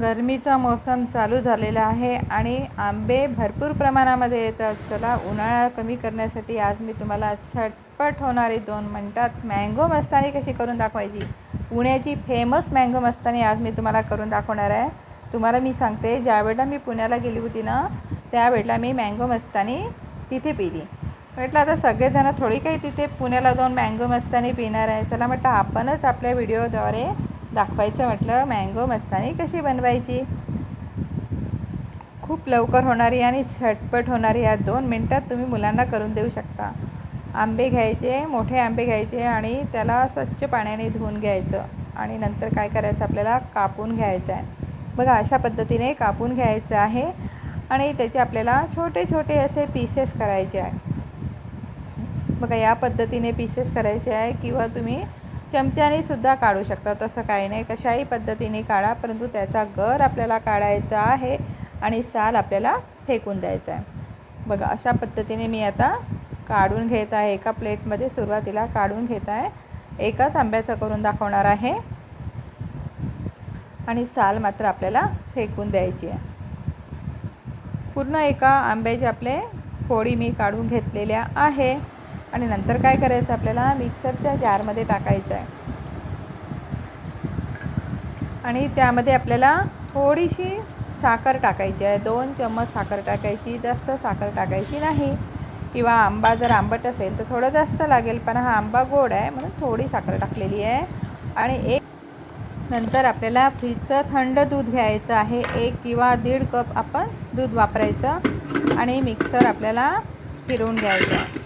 गरमीचा मोसम चालू झालेला आहे आणि आंबे भरपूर प्रमाणामध्ये येतात. चला उन्हाळा कमी करण्यासाठी आज मी तुम्हाला झटपट होणारी दोन मिनटात मँगो मस्तानी कशी करून दाखवायची? पुण्याची फेमस मँगो मस्तानी आज मी तुम्हाला करून दाखवणार आहे. तुम्हाला मी सांगते ज्यावेळेला मी पुण्याला गेली होती ना त्यावेळेला मी मँगो मस्तानी तिथे पिली. म्हटलं आता सगळेजणं थोडी काही तिथे पुण्याला जाऊन मँगो मस्तानी पिणार आहे. चला म्हटलं आपणच आपल्या व्हिडिओद्वारे दाखवायचं म्हटलं मँगो मस्तानी कशी बनवायची? खूप लवकर होणारी आणि झटपट होणारी या दोन मिनटात तुम्ही मुलांना करून देऊ शकता. आंबे घ्यायचे मोठे आंबे घ्यायचे आणि त्याला स्वच्छ पाण्याने धुवून घ्यायचं आणि नंतर काय करायचं आपल्याला? कापून घ्यायचं आहे. बघा अशा पद्धतीने कापून घ्यायचं आहे आणि त्याचे आपल्याला छोटे छोटे असे पीसेस करायचे आहे. बघा या पद्धतीने पीसेस करायचे आहे किंवा तुम्ही चमच्याने सुद्धा काढू शकता. तसं काही नाही. कशाही पद्धतीने काढा परंतु त्याचा गर आपल्याला काढायचा आहे आणि साल आपल्याला फेकून द्यायचा आहे. बघा अशा पद्धतीने मी आता काढून घेत आहे. एका प्लेटमध्ये सुरुवातीला काढून घेत आहे. एकाच आंब्याचं करून दाखवणार आहे. आणि साल मात्र आपल्याला फेकून द्यायची आहे. पूर्ण एका आंब्याचे आपले फोडी मी काढून घेतलेल्या आहे. आणि नंतर काय करायचं आपल्याला? मिक्सरच्या जारमध्ये टाकायचं आहे आणि त्यामध्ये आपल्याला थोडीशी साखर टाकायची आहे. दोन चम्मच साखर टाकायची जास्त साखर टाकायची नाही. किंवा आंबा जर आंबट असेल तर थोडं जास्त लागेल पण हा आंबा गोड आहे म्हणून थोडी साखर टाकलेली आहे. आणि एक नंतर आपल्याला फ्रीजचं थंड दूध घ्यायचं आहे. एक किंवा दीड कप आपण दूध वापरायचं. आणि मिक्सर आपल्याला फिरवून घ्यायचं आहे.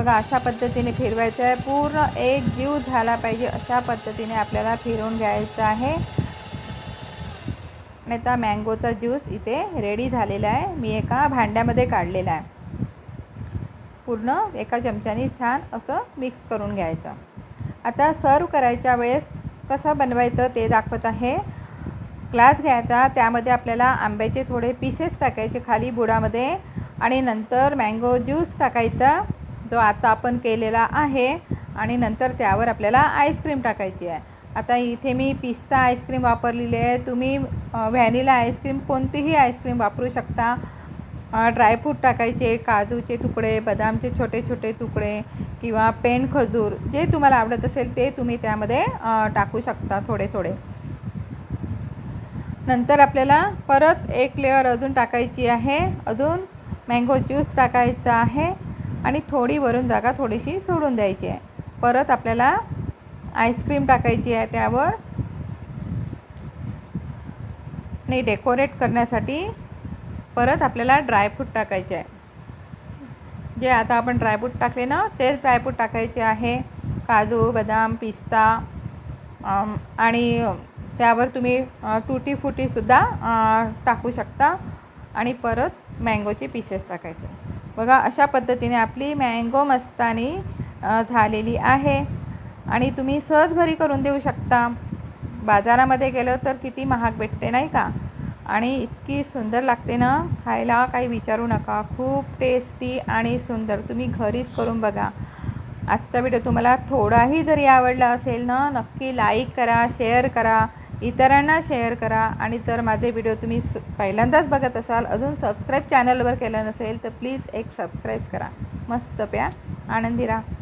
बघा अशा पद्धतीने फिरवायचं आहे. पूर्ण एक जीव झाला पाहिजे अशा पद्धतीने आपल्याला फिरवून घ्यायचं आहे. आणि आता मँगोचा ज्यूस इथे रेडी झालेला आहे. मी एका भांड्यामध्ये काढलेला आहे. पूर्ण एका चमच्याने छान असं मिक्स करून घ्यायचं. आता सर्व करायच्या वेळेस कसं बनवायचं ते दाखवत आहे. ग्लास घ्यायचा त्यामध्ये आपल्याला आंब्याचे थोडे पीसेस टाकायचे खाली बुडामध्ये. आणि नंतर मँगो ज्यूस टाकायचा. जो आता आपण केलेला आहे आणि नंतर त्यावर आपल्याला आईस्क्रीम टाकायची आहे. आता इथे मी पिस्ता आईस्क्रीम वापरलेली आहे. तुम्ही व्हॅनिला आईस्क्रीम कोणतीही आईस्क्रीम वापरू शकता. ड्रायफ्रूट टाकायचे काजूचे तुकडे बदामचे छोटे छोटे तुकडे किंवा पेंड खजूर जे तुम्हाला आवडत असेल ते तुम्ही त्यामध्ये टाकू शकता थोडे थोडे नंतर आपल्याला परत एक लेअर अजून टाकायची आहे. अजून मँगो ज्यूस टाकायचा आहे. आणि थोडी वरून जागा थोडीशी सोडून द्यायची आहे. परत आपल्याला आईस्क्रीम टाकायची आहे त्यावर. आणि डेकोरेट करण्यासाठी परत आपल्याला ड्रायफ्रूट टाकायचे आहे. जे आता आपण ड्रायफ्रूट टाकले ना तेच ड्रायफ्रूट टाकायचे आहे. काजू बदाम पिस्ता आणि त्यावर तुम्ही टुटी फुटीसुद्धा टाकू शकता. आणि परत मँगोचे पीसेस टाकायचे. बघा अशा पद्धतीने आपली मँगो मस्तानी झालेली आहे. आणि तुम्ही सहज घरी करून देऊ शकता. बाजारामध्ये गेलं तर किती महाग भेटते नाही का? आणि इतकी सुंदर लागते ना? खायला काही विचारू नका. खूप टेस्टी आणि सुंदर. तुम्ही घरीच करून बघा. आजचा व्हिडिओ तुम्हाला थोडाही जरी आवडला असेल ना नक्की लाईक करा शेअर करा. इतरांना शेअर करा. आणि जर माझे व्हिडिओ तुम्ही पहिल्यांदाच बघत असाल अजून सबस्क्राईब चॅनलवर केलं नसेल तर प्लीज एक सबस्क्राईब करा. मस्त प्या. आनंदी राहा.